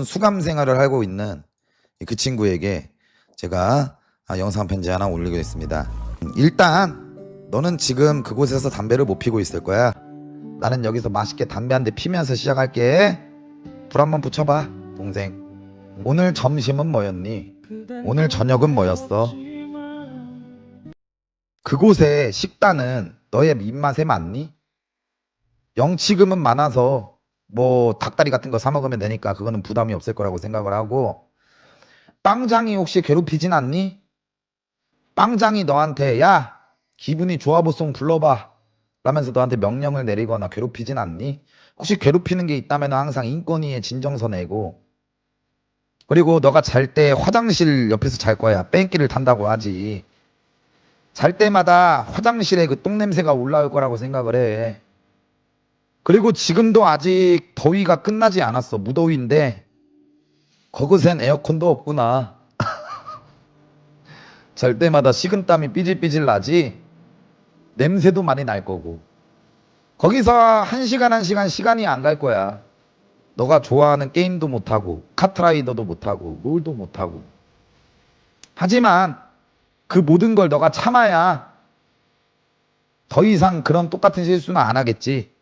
수감 생활을 하고 있는 그 친구에게 제가 아, 영상 편지 하나 올리겠습니다. 일단 너는 지금 그곳에서 담배를 못 피고 있을 거야. 나는 여기서 맛있게 담배 한 대 피면서 시작할게. 불 한번 붙여봐, 동생. 오늘 점심은 뭐였니? 오늘 저녁은 뭐였어? 그곳의 식단은 너의 입맛에 맞니? 영치금은 많아서 뭐 닭다리 같은 거 사 먹으면 되니까 그거는 부담이 없을 거라고 생각을 하고. 빵장이 혹시 괴롭히진 않니? 빵장이 너한테 야 기분이 좋아 보송 불러봐. 라면서 너한테 명령을 내리거나 괴롭히진 않니? 혹시 괴롭히는 게 있다면 항상 인권위에 진정서 내고. 그리고 너가 잘 때 화장실 옆에서 잘 거야. 뺑기를 탄다고 하지. 잘 때마다 화장실에 그 똥냄새가 올라올 거라고 생각을 해 그리고 지금도 아직 더위가 끝나지 않았어. 무더위인데 그곳엔 에어컨도 없구나. 잘 때마다 식은땀이 삐질삐질 나지. 냄새도 많이 날 거고. 거기서 한 시간 한 시간 시간이 안 갈 거야. 너가 좋아하는 게임도 못 하고 카트라이더도 못 하고 롤도 못 하고. 하지만 그 모든 걸 너가 참아야 더 이상 그런 똑같은 실수는 안 하겠지.